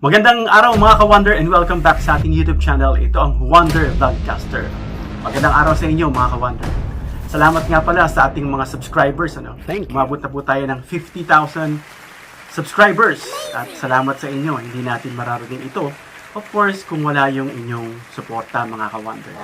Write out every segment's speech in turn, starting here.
Magandang araw mga ka-Wonder and welcome back sa ating YouTube channel. Ito ang Wonder Vlogcaster. Magandang araw sa inyo mga ka-Wonder. Salamat nga pala sa ating mga subscribers. Ano? Thank you. Umabot na po tayo ng 50,000 subscribers. At salamat sa inyo. Hindi natin mararating ito. Of course, kung wala yung inyong suporta mga ka-Wonder.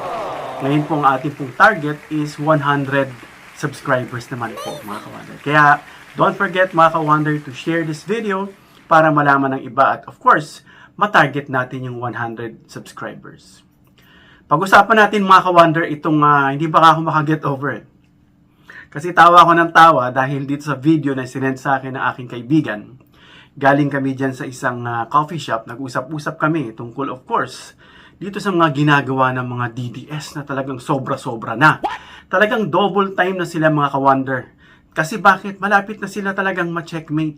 Ngayon pong ating pong target is 100 subscribers naman po mga ka-Wonder. Kaya don't forget mga ka-Wonder to share this video para malaman ng iba at of course, matarget natin yung 100 subscribers. Pag-usapan natin mga ka-Wonder itong ah, hindi ba ako makaget over it. Kasi tawa ako ng tawa dahil dito sa video na sinend sa akin ng aking kaibigan. Galing kami dyan sa isang ah, coffee shop, nag-usap-usap kami tungkol of course dito sa mga ginagawa ng mga DDS na talagang sobra-sobra na. Talagang double time na sila mga ka-wonder. Kasi bakit? Malapit na sila talagang ma-checkmate.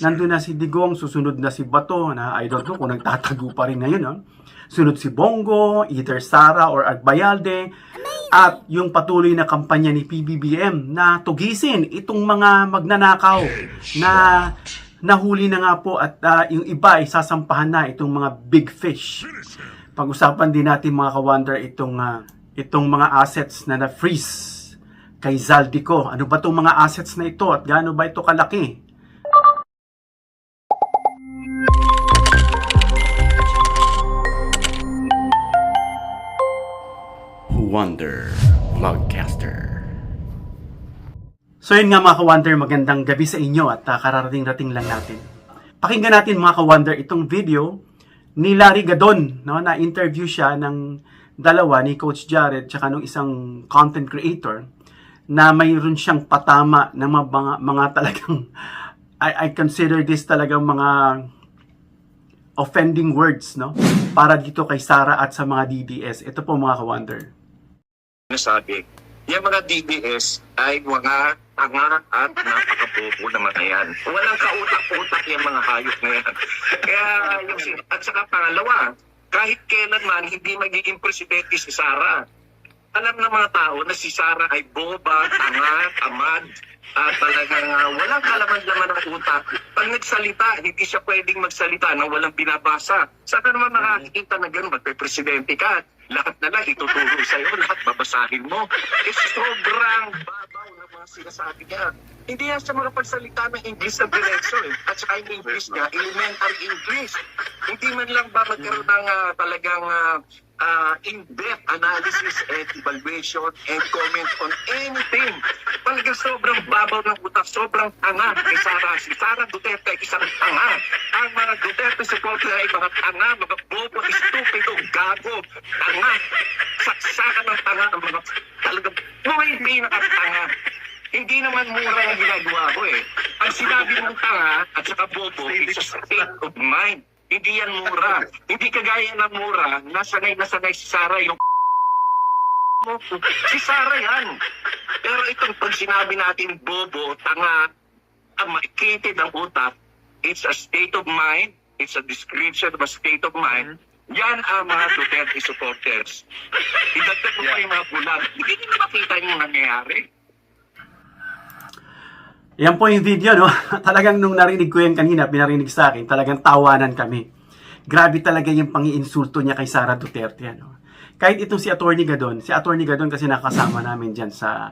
Nandun na si Digong, susunod na si Bato, na I don't know kung nagtatago pa rin ngayon. No? Sunod si Bongo, either Sara or Agbayalde. At yung patuloy na kampanya ni PBBM na tugisin itong mga magnanakaw na nahuli na nga po at ah, yung iba ay sasampahan na itong mga big fish. Pag-usapan din natin mga ka-wonder itong, ah, itong mga assets na na-freeze kay Zaldico. Ano ba itong mga assets na ito at gaano ba ito kalaki? Wonder Vlogcaster So yun nga mga ka-wonder, magandang gabi sa inyo at uh, kararating-rating lang natin. Pakinggan natin mga ka-wonder itong video ni Larry Gadon, no, na interview siya ng dalawa ni Coach Jared tsaka nung isang content creator na mayroon siyang patama ng mga, mga, talagang I, I consider this talagang mga offending words no para dito kay Sara at sa mga DDS. Ito po mga ka-wonder. nasabi, yung mga DDS ay mga tanga at napakabobo na mga yan. Walang kautak-utak yung mga hayop na yan. Kaya, yung, at saka pangalawa, kahit kailanman hindi magiging presidente si Sara, alam ng mga tao na si Sara ay boba, tanga, tamad, at talagang uh, walang kalaman-laman ng utak. Pag nagsalita, hindi siya pwedeng magsalita nang walang binabasa. Saan naman makakikita na gano'n, magpe-presidente ka, lahat na lang ituturo sa'yo, lahat babasahin mo. Eh, sobrang babaw na mga sinasabi niya. Hindi yan siya makapagsalita ng English na diretso eh. At saka yung English niya, elementary English. Hindi man lang ba magkaroon ng ah, talagang ah, ah, in-depth analysis and evaluation and comment on anything. Talagang sobrang babaw ng utak, sobrang tanga kay Sara. Si Sara Duterte ay isang tanga. Ang mga Duterte supporter ay mga tanga, mga bobo, stupido, gago, tanga. Saksakan ng tanga ang mga talagang hindi nakatanga. Hindi naman mura ang ginagawa ko eh. Ang sinabi mong tanga at saka bobo is a state of mind. Hindi yan mura. Hindi kagaya ng mura, nasanay na sanay si Sarah yung mo. Si Sarah yan. Pero itong pag sinabi natin bobo, tanga, ang makikitid ang utak, it's a state of mind, it's a description of a state of mind, yan ang mga Duterte supporters. Idagdag mo pa yung mga bulag. Hindi nyo makita yung nangyayari. Yan po yung video, no? talagang nung narinig ko yan kanina, pinarinig sa akin, talagang tawanan kami. Grabe talaga yung pangiinsulto niya kay Sara Duterte, ano? Kahit itong si Attorney Gadon, si Attorney Gadon kasi nakasama namin dyan sa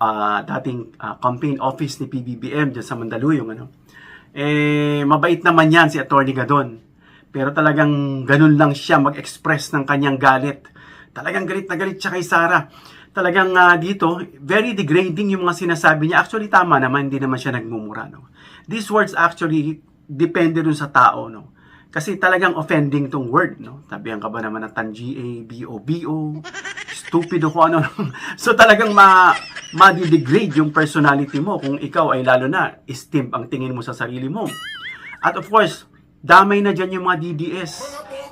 ah, dating ah, campaign office ni PBBM dyan sa Mandaluyong, ano? Eh, mabait naman yan si Attorney Gadon. Pero talagang ganun lang siya mag-express ng kanyang galit. Talagang galit na galit siya kay Sara. Talagang ah, dito, very degrading yung mga sinasabi niya. Actually, tama naman, hindi naman siya nagmumura. No? These words actually depende dun sa tao. No? Kasi talagang offending tong word. No? Tabihan ka ba naman ng tangi B-O-B-O, stupido ko ano. so talagang ma ma-degrade yung personality mo kung ikaw ay lalo na esteem ang tingin mo sa sarili mo. At of course, damay na dyan yung mga DDS.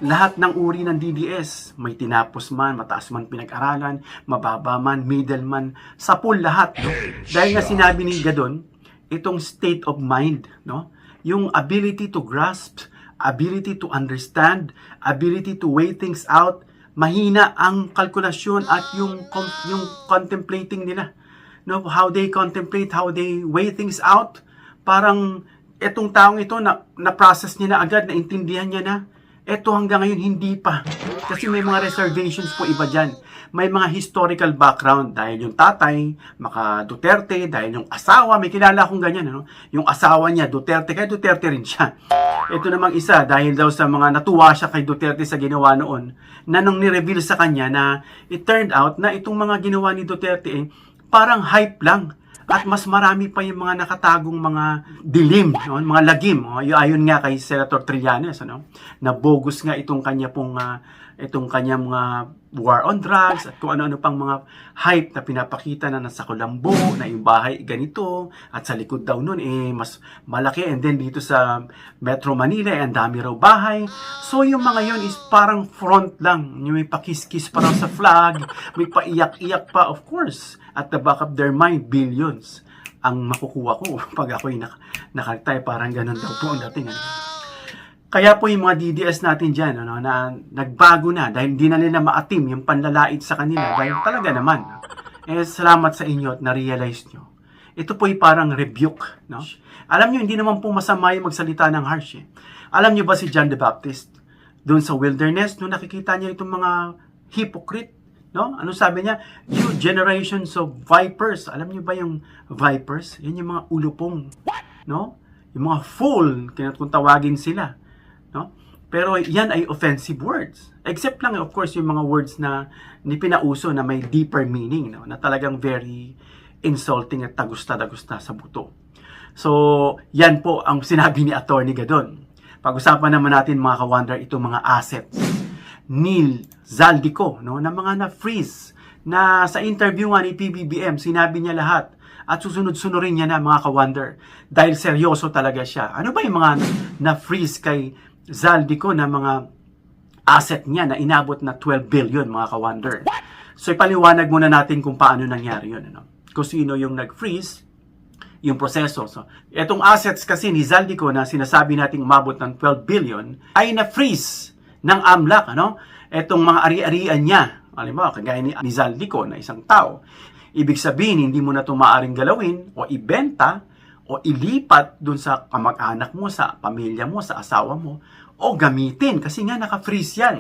Lahat ng uri ng DDS, may tinapos man, mataas man pinag-aralan, mababa man, middle man, sa pool lahat. No? Dahil nga sinabi ni Gadon, itong state of mind, no? yung ability to grasp, ability to understand, ability to weigh things out, mahina ang kalkulasyon at yung yung contemplating nila no how they contemplate how they weigh things out parang etong taong ito na na-process niya na agad, naintindihan niya na. Eto hanggang ngayon hindi pa. Kasi may mga reservations po iba dyan. May mga historical background dahil yung tatay, maka Duterte, dahil yung asawa, may kilala akong ganyan, ano? yung asawa niya, Duterte, kaya Duterte rin siya. Ito namang isa, dahil daw sa mga natuwa siya kay Duterte sa ginawa noon, na nung ni-reveal sa kanya na it turned out na itong mga ginawa ni Duterte eh, parang hype lang. At mas marami pa yung mga nakatagong mga dilim, no? mga lagim. Oh, ayon nga kay Senator Trillanes, ano? na bogus nga itong kanya pong ah, itong kanyang mga war on drugs at kung ano-ano pang mga hype na pinapakita na nasa Colombo, na yung bahay ganito, at sa likod daw nun eh mas malaki and then dito sa Metro Manila eh, ang dami raw bahay. So yung mga yon is parang front lang. Yung may pakis-kis pa raw sa flag, may paiyak-iyak pa of course. At the back of their mind, billions ang makukuha ko pag ako'y nak nakalitay. Parang ganun daw po ang dating. Ano? Kaya po yung mga DDS natin dyan, ano, na nagbago na dahil hindi na nila maatim yung panlalait sa kanila dahil talaga naman. Eh, salamat sa inyo at na-realize nyo. Ito po ay parang rebuke. No? Alam nyo, hindi naman po masama yung magsalita ng harsh. Eh. Alam nyo ba si John the Baptist? Doon sa wilderness, no, nakikita niya itong mga hypocrite. No? Ano sabi niya? You generations of vipers. Alam niyo ba yung vipers? Yan yung mga ulupong. No? Yung mga fool, kung tawagin sila. No? Pero yan ay offensive words. Except lang, of course, yung mga words na ni pinauso na may deeper meaning, no? na talagang very insulting at tagusta-tagusta sa buto. So, yan po ang sinabi ni Attorney Gadon. Pag-usapan naman natin mga ka-wonder itong mga assets ni Zaldico, no, na mga na-freeze na sa interview nga ni PBBM, sinabi niya lahat at susunod-sunurin niya na mga ka-wonder dahil seryoso talaga siya. Ano ba yung mga na-freeze kay Zaldico na mga asset niya na inabot na 12 billion mga ka-wonder? So ipaliwanag muna natin kung paano nangyari yun. Ano? Kung sino yung nag-freeze, yung proseso. So, etong assets kasi ni Zaldico na sinasabi nating umabot ng 12 billion ay na-freeze ng AMLAC, ano? Etong mga ari-arian niya, mo, kagaya ni, ni Zaldico na isang tao. Ibig sabihin, hindi mo na ito maaaring galawin o ibenta o ilipat dun sa kamag-anak mo, sa pamilya mo, sa asawa mo, o gamitin kasi nga naka-freeze yan.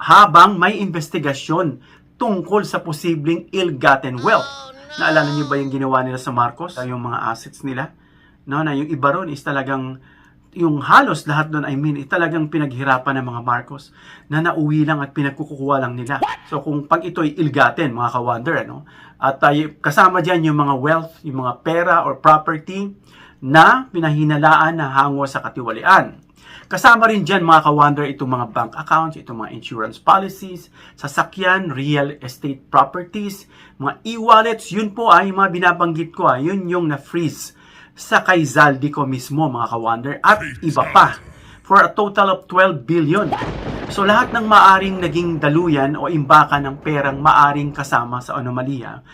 Habang may investigasyon tungkol sa posibleng ill-gotten wealth. Naalala niyo ba yung ginawa nila sa Marcos? Yung mga assets nila? No, na yung iba ron is talagang yung halos lahat doon, I mean, eh, talagang pinaghirapan ng mga Marcos na nauwi lang at pinagkukuha lang nila. So kung pag ito'y ilgaten, mga ka-wonder, ano? At tayo, kasama dyan yung mga wealth, yung mga pera or property na pinahinalaan na hango sa katiwalian. Kasama rin dyan mga ka-wonder itong mga bank accounts, itong mga insurance policies, sasakyan, real estate properties, mga e-wallets, yun po ay mga binabanggit ko, ah, yun yung na-freeze sa kay Zaldico mismo mga ka-wonder at iba pa for a total of 12 billion. So lahat ng maaring naging daluyan o imbakan ng perang maaring kasama sa anomalya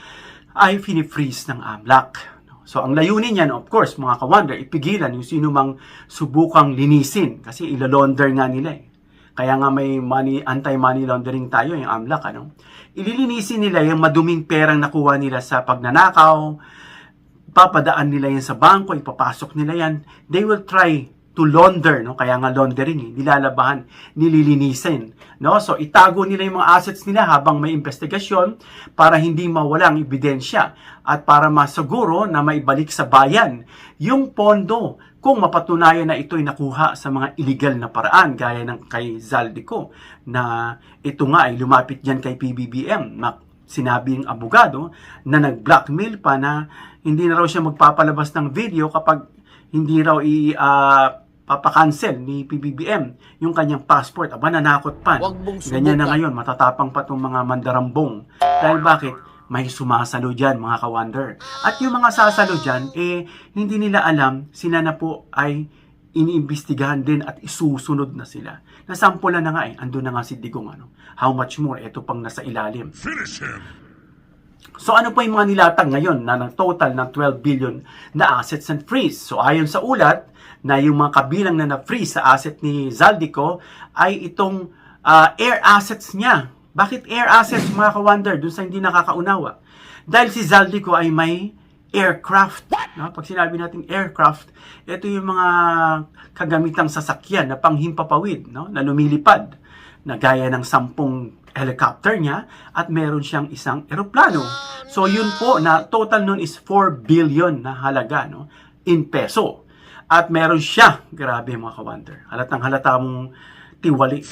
ay finifreeze ng AMLAC. So ang layunin niyan, of course, mga ka-wonder, ipigilan yung sino mang subukang linisin kasi ilalonder nga nila eh. Kaya nga may money, anti-money laundering tayo, yung AMLAC, ano? Ililinisin nila yung maduming perang nakuha nila sa pagnanakaw, papadaan nila yan sa bangko, ipapasok nila yan. They will try to launder, no? Kaya nga laundering, eh. nilalabahan, nililinisin, no? So itago nila yung mga assets nila habang may investigasyon para hindi mawala ang ebidensya at para masaguro na maibalik sa bayan yung pondo kung mapatunayan na ito'y nakuha sa mga illegal na paraan gaya ng kay Zaldico na ito nga ay lumapit diyan kay PBBM sinabi ng abogado na nag-blackmail pa na hindi na raw siya magpapalabas ng video kapag hindi raw i ah, papakancel ni PBBM yung kanyang passport. Aba, nanakot pa. Ganyan na ngayon, matatapang pa itong mga mandarambong. Dahil bakit? May sumasalo dyan, mga ka-wonder. At yung mga sasalo dyan, eh, hindi nila alam, sila na po ay iniimbestigahan din at isusunod na sila. Nasampulan na nga eh, andun na nga si Digong ano. How much more, ito pang nasa ilalim. So ano po yung mga nilatag ngayon na ng total ng 12 billion na assets and freeze? So ayon sa ulat, na yung mga kabilang na na-freeze sa asset ni Zaldico ay itong ah, air assets niya. Bakit air assets mga ka-wonder dun sa hindi nakakaunawa? Dahil si Zaldico ay may aircraft. No? Pag sinabi natin aircraft, ito yung mga kagamitang sasakyan na panghimpapawid, no? na lumilipad, na gaya ng sampung helicopter niya at meron siyang isang eroplano. So yun po na total nun is 4 billion na halaga no? in peso. At meron siya, grabe mga ka-wonder, halatang halata mong tiwali.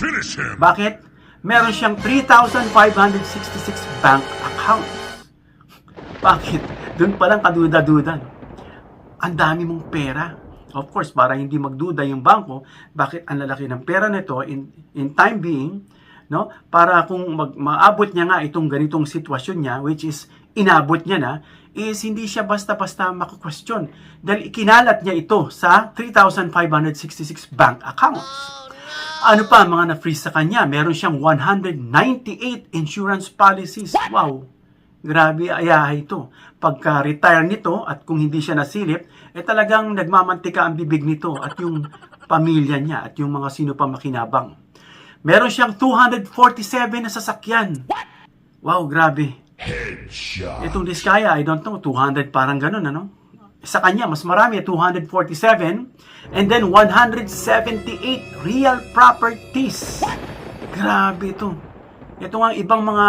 Bakit? Meron siyang 3,566 bank accounts. Bakit? Doon palang kaduda-duda. No? Ang dami mong pera. Of course, para hindi magduda yung bangko, bakit ang lalaki ng pera nito in, in time being, no? Para kung mag, maabot niya nga itong ganitong sitwasyon niya, which is inabot niya na, is hindi siya basta-basta makukwestiyon. Dahil ikinalat niya ito sa 3,566 bank accounts. Ano pa mga na-freeze sa kanya? Meron siyang 198 insurance policies. Wow! Grabe ayahay ito. Pagka-retire nito at kung hindi siya nasilip, eh talagang nagmamantika ang bibig nito at yung pamilya niya at yung mga sino pa makinabang. Meron siyang 247 na sasakyan. Wow, grabe. Headshot. Itong Diskaya, I don't know, 200 parang ganun, ano? Sa kanya, mas marami, 247. And then, 178 real properties. Grabe ito. Ito nga ibang mga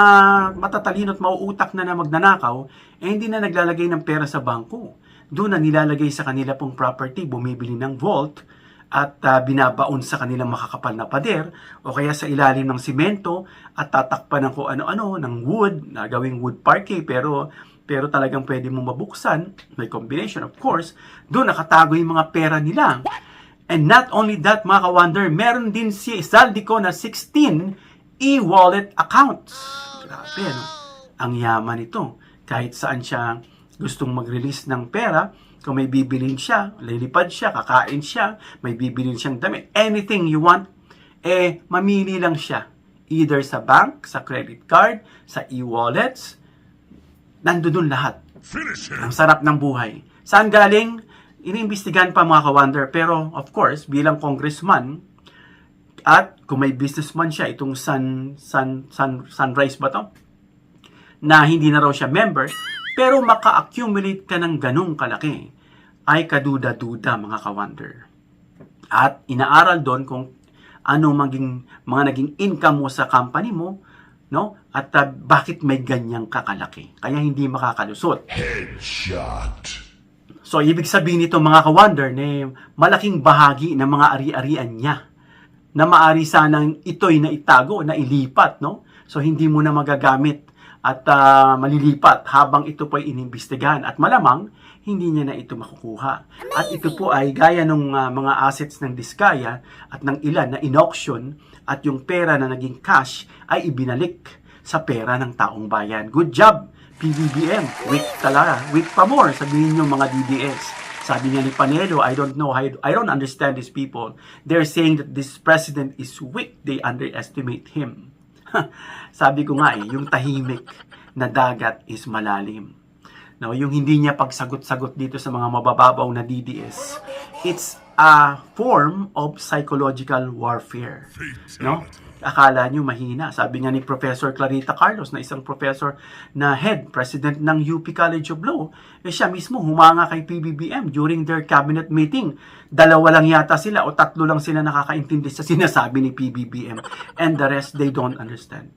matatalino at mauutak na na magnanakaw, eh hindi na naglalagay ng pera sa bangko. Doon na nilalagay sa kanila pong property, bumibili ng vault, at ah, binabaon sa kanilang makakapal na pader o kaya sa ilalim ng simento at tatakpan ng kung ano-ano ng wood na gawing wood parquet pero pero talagang pwede mong mabuksan. May combination of course. Doon nakatago yung mga pera nila. And not only that mga ka-wonder meron din si Zaldico na 16 e-wallet accounts grabe no ang yaman ito kahit saan siya gustong mag-release ng pera kung may bibilin siya, lilipad siya, kakain siya, may bibilin siyang damit, anything you want, eh, mamili lang siya. Either sa bank, sa credit card, sa e-wallets, nandun lahat. Ang sarap ng buhay. Saan galing? Iniimbestigahan pa mga ka-wonder. Pero, of course, bilang congressman, at kung may businessman siya, itong Sun, Sun, Sun, Sunrise ba to? Na hindi na raw siya member, pero maka-accumulate ka ng ganong kalaki, ay kaduda-duda mga ka-wonder. At inaaral doon kung ano maging mga naging income mo sa company mo, no? At uh, bakit may ganyang kakalaki. Kaya hindi makakalusot. Headshot. So, ibig sabihin nito mga ka-wonder na malaking bahagi ng mga ari-arian niya na maari sanang ito'y na itago, na ilipat, no? So, hindi mo na magagamit at ah, malilipat habang ito po ay inimbestigahan. At malamang, hindi niya na ito makukuha. At ito po ay gaya ng ah, mga assets ng Diskaya at ng ilan na in-auction at yung pera na naging cash ay ibinalik sa pera ng taong bayan. Good job, PBBM. Weak talaga. Weak pa more, sabihin nyo mga DDS. Sabi niya ni Panelo, I don't know, I, I don't understand these people. They're saying that this president is weak. They underestimate him. Sabi ko nga eh, yung tahimik na dagat is malalim. No, yung hindi niya pagsagot-sagot dito sa mga mabababaw na DDS, it's a form of psychological warfare. No? Akala nyo mahina. Sabi nga ni Professor Clarita Carlos na isang professor na head president ng UP College of Law, eh siya mismo humanga kay PBBM during their cabinet meeting. Dalawa lang yata sila o tatlo lang sila nakakaintindi sa sinasabi ni PBBM and the rest they don't understand.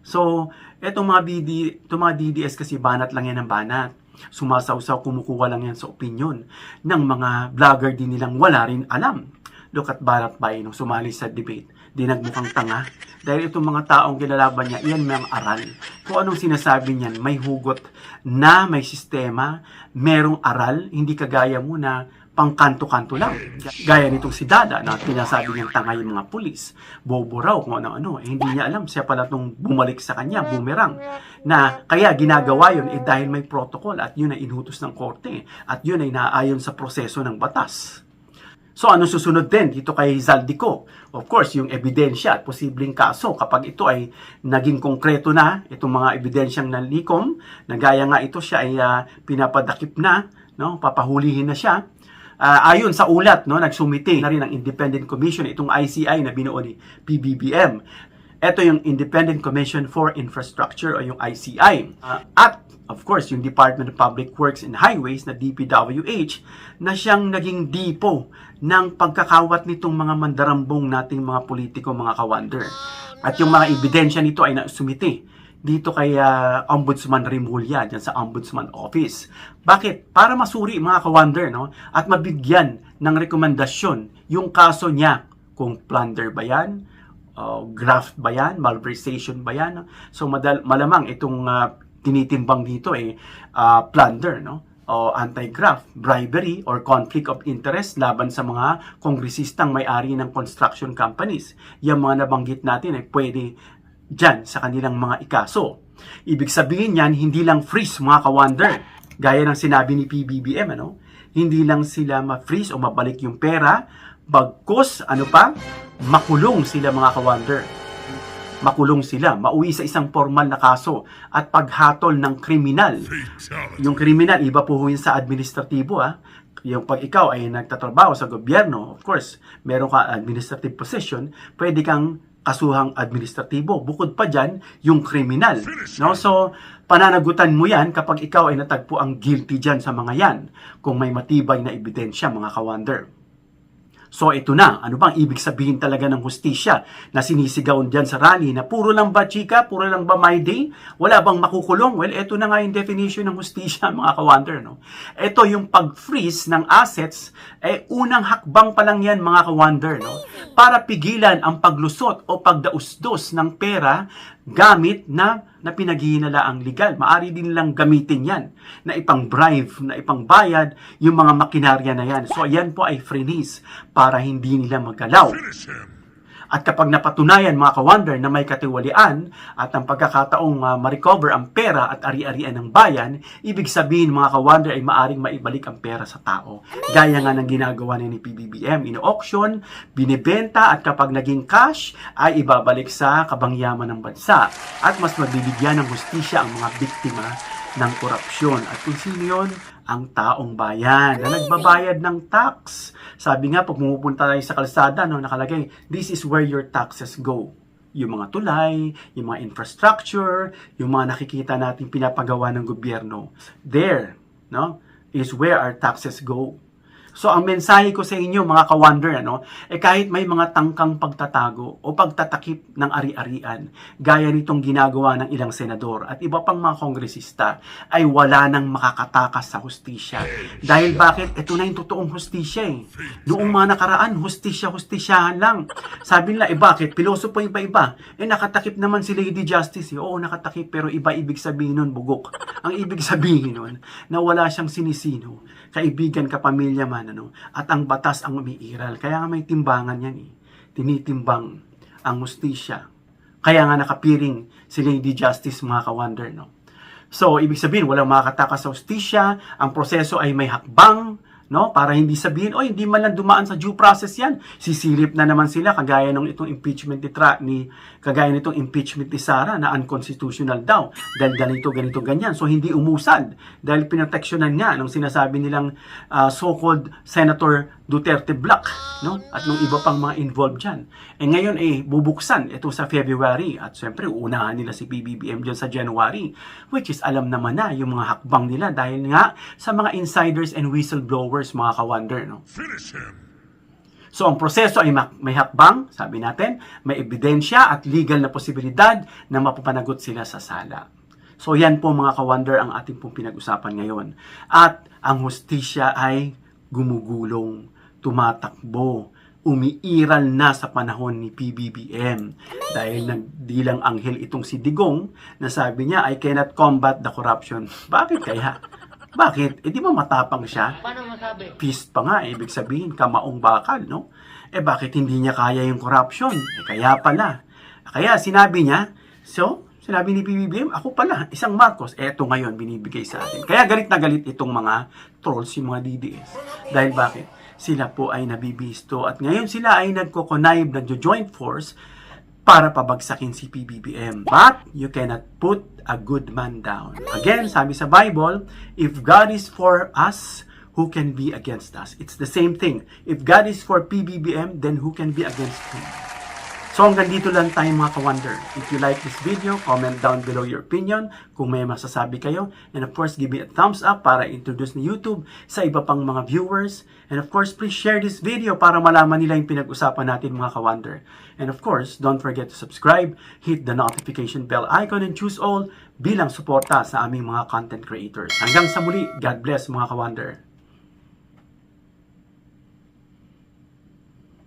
So, etong mga, BD, itong mga DDS kasi banat lang yan ng banat. Sumasawsaw, kumukuha lang yan sa opinion ng mga vlogger din nilang wala rin alam. Look at Barat Bay nung sumali sa debate. Di nagmukhang tanga. Dahil itong mga taong kinalaban niya, iyan may aral. Kung anong sinasabi niyan, may hugot na may sistema, merong aral, hindi kagaya mo na pangkanto-kanto lang. Gaya nitong si Dada na pinasabi niyang tanga yung mga pulis. Bobo raw kung ano-ano. Eh, hindi niya alam siya pala itong bumalik sa kanya, boomerang. Na kaya ginagawa yun eh dahil may protocol at yun ay inutos ng korte. At yun ay naayon sa proseso ng batas. So ano susunod din dito kay Zaldico? Of course, yung ebidensya at posibleng kaso kapag ito ay naging konkreto na, itong mga ebidensyang nalikom, na gaya nga ito siya ay ah, pinapadakip na, no? papahulihin na siya. Ah, ayon sa ulat, no, nagsumite na rin ang Independent Commission itong ICI na binuo ni PBBM Ito yung Independent Commission for Infrastructure o yung ICI. Uh, at of course, yung Department of Public Works and Highways na DPWH na siyang naging dipo ng pagkakawat nitong mga mandarambong nating mga politiko, mga kawander. At yung mga ebidensya nito ay nasumiti dito kay ah, Ombudsman Rimulya dyan sa Ombudsman Office. Bakit? Para masuri mga kawander no? at mabigyan ng rekomendasyon yung kaso niya kung plunder ba yan, uh, graft ba yan, malversation ba yan. So madal- malamang itong ah, tinitimbang dito ay ah, plunder no? o anti-graft, bribery or conflict of interest laban sa mga kongresistang may-ari ng construction companies. Yung mga nabanggit natin ay pwede dyan sa kanilang mga ikaso. Ibig sabihin yan, hindi lang freeze mga kawander. Gaya ng sinabi ni PBBM, ano? Hindi lang sila ma-freeze o mabalik yung pera, bagkus, ano pa, makulong sila mga kawander. Makulong sila, mauwi sa isang formal na kaso at paghatol ng kriminal. Fatality. Yung kriminal, iba po yun sa administratibo ah. Yung pag ikaw ay nagtatrabaho sa gobyerno, of course, meron ka administrative position, pwede kang kasuhang administratibo. Bukod pa dyan, yung kriminal. No? So, pananagutan mo yan kapag ikaw ay natagpo ang guilty dyan sa mga yan. Kung may matibay na ebidensya, mga kawander. So ito na, ano bang ibig sabihin talaga ng hustisya na sinisigaw dyan sa rally na puro lang ba chika, puro lang ba my day, wala bang makukulong? Well, ito na nga yung definition ng hustisya mga kawander. No? Ito yung pag-freeze ng assets, eh unang hakbang pa lang yan mga kawander. No? Para pigilan ang paglusot o pagdausdos ng pera gamit na na pinaghihinalaang legal. Maari din lang gamitin yan na ipang bribe, na ipang bayad yung mga makinarya na yan. So yan po ay freeze para hindi nila magalaw. At kapag napatunayan mga kawander na may katiwalian at ang pagkakataong uh, ma-recover ang pera at ari-arian ng bayan, ibig sabihin mga kawander ay maaring maibalik ang pera sa tao. Gaya nga ng ginagawa ni PBBM, ino-auction, binibenta at kapag naging cash ay ibabalik sa kabangyaman ng bansa at mas mabibigyan ng hustisya ang mga biktima ng korupsyon. At kung sino yun? Ang taong bayan na nagbabayad ng tax. Sabi nga, pag pumupunta tayo sa kalsada, no, nakalagay, this is where your taxes go. Yung mga tulay, yung mga infrastructure, yung mga nakikita natin pinapagawa ng gobyerno. There, no, is where our taxes go. So ang mensahe ko sa inyo mga kawander ano, eh kahit may mga tangkang pagtatago o pagtatakip ng ari-arian, gaya nitong ginagawa ng ilang senador at iba pang mga kongresista, ay wala nang makakatakas sa hustisya. Dahil bakit? Ito na yung totoong hustisya eh. Noong mga nakaraan, hustisya, hustisyahan lang. Sabi nila, eh bakit? Piloso po iba-iba. Eh nakatakip naman si Lady Justice. Eh. Oo, nakatakip pero iba ibig sabihin nun, bugok. Ang ibig sabihin nun, na wala siyang sinisino, kaibigan, kapamilya man, ano, at ang batas ang umiiral. Kaya nga may timbangan yan eh. Tinitimbang ang hustisya. Kaya nga nakapiring si Lady Justice mga kawander, no? So, ibig sabihin, walang makakatakas sa hustisya, ang proseso ay may hakbang, no? Para hindi sabihin, oh, hindi man lang dumaan sa due process yan. Sisilip na naman sila, kagaya nung itong impeachment ni, Tra- ni kagaya nitong impeachment ni Sara na unconstitutional daw. Dahil ganito, ganito, ganyan. So, hindi umusad. Dahil pinoteksyonan niya nung sinasabi nilang ah, so-called Senator Duterte Black, no? At nung iba pang mga involved dyan. Eh ngayon eh, bubuksan ito sa February at syempre uunahan nila si PBBM dyan sa January which is alam naman na yung mga hakbang nila dahil nga sa mga insiders and whistleblowers mga kawander, no? So ang proseso ay may hakbang, sabi natin, may ebidensya at legal na posibilidad na mapapanagot sila sa sala. So yan po mga kawander ang ating pong pinag-usapan ngayon. At ang hustisya ay gumugulong, tumatakbo, umiiral na sa panahon ni PBBM. Dahil nagdilang anghel itong si Digong na sabi niya, I cannot combat the corruption. Bakit kaya? Bakit? Eh di ba matapang siya? Paano masabi? fist pa nga, eh, ibig sabihin, kamaong bakal, no? Eh bakit hindi niya kaya yung corruption? Eh kaya pala. Kaya sinabi niya, so, sinabi ni PBBM, ako pala, isang Marcos, eto ngayon binibigay sa atin. Kaya galit na galit itong mga trolls, yung mga DDS. Dahil bakit? Sila po ay nabibisto at ngayon sila ay nagko-connive, nagjo-joint force para pabagsakin si PBBM. But you cannot put a good man down. Again, sabi sa Bible, if God is for us, who can be against us? It's the same thing. If God is for PBBM, then who can be against him? So hanggang dito lang tayo mga ka-wonder. If you like this video, comment down below your opinion kung may masasabi kayo. And of course, give it a thumbs up para introduce ni YouTube sa iba pang mga viewers. And of course, please share this video para malaman nila yung pinag-usapan natin mga ka-wonder. And of course, don't forget to subscribe, hit the notification bell icon and choose all bilang suporta sa aming mga content creators. Hanggang sa muli, God bless mga ka-wonder.